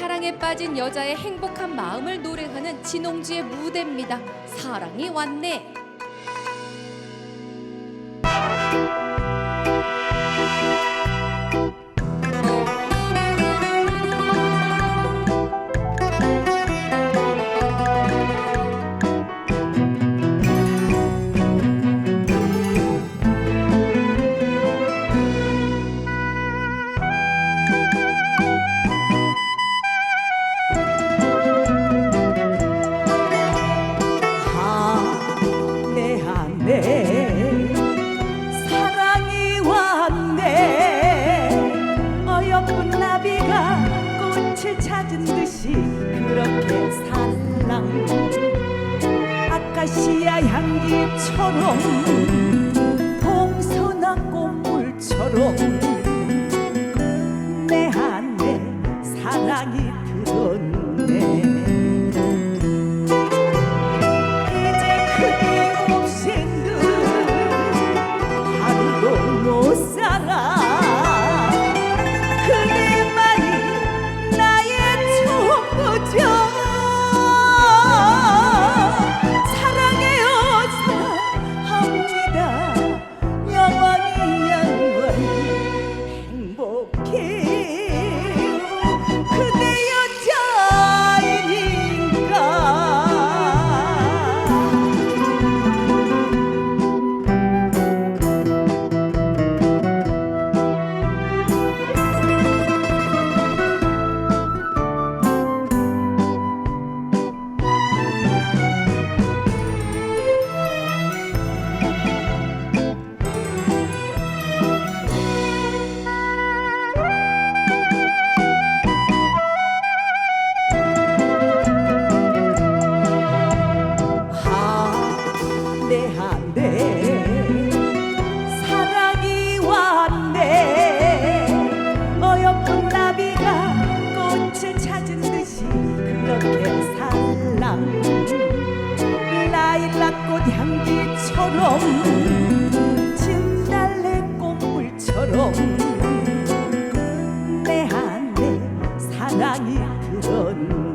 사랑에 빠진 여자의 행복한 마음을 노래하는 진홍주의 무대입니다. 사랑이 왔네. 빠진 듯이 그렇게 살랑 아카시아 향기처럼 봉선화 꽃물처럼 전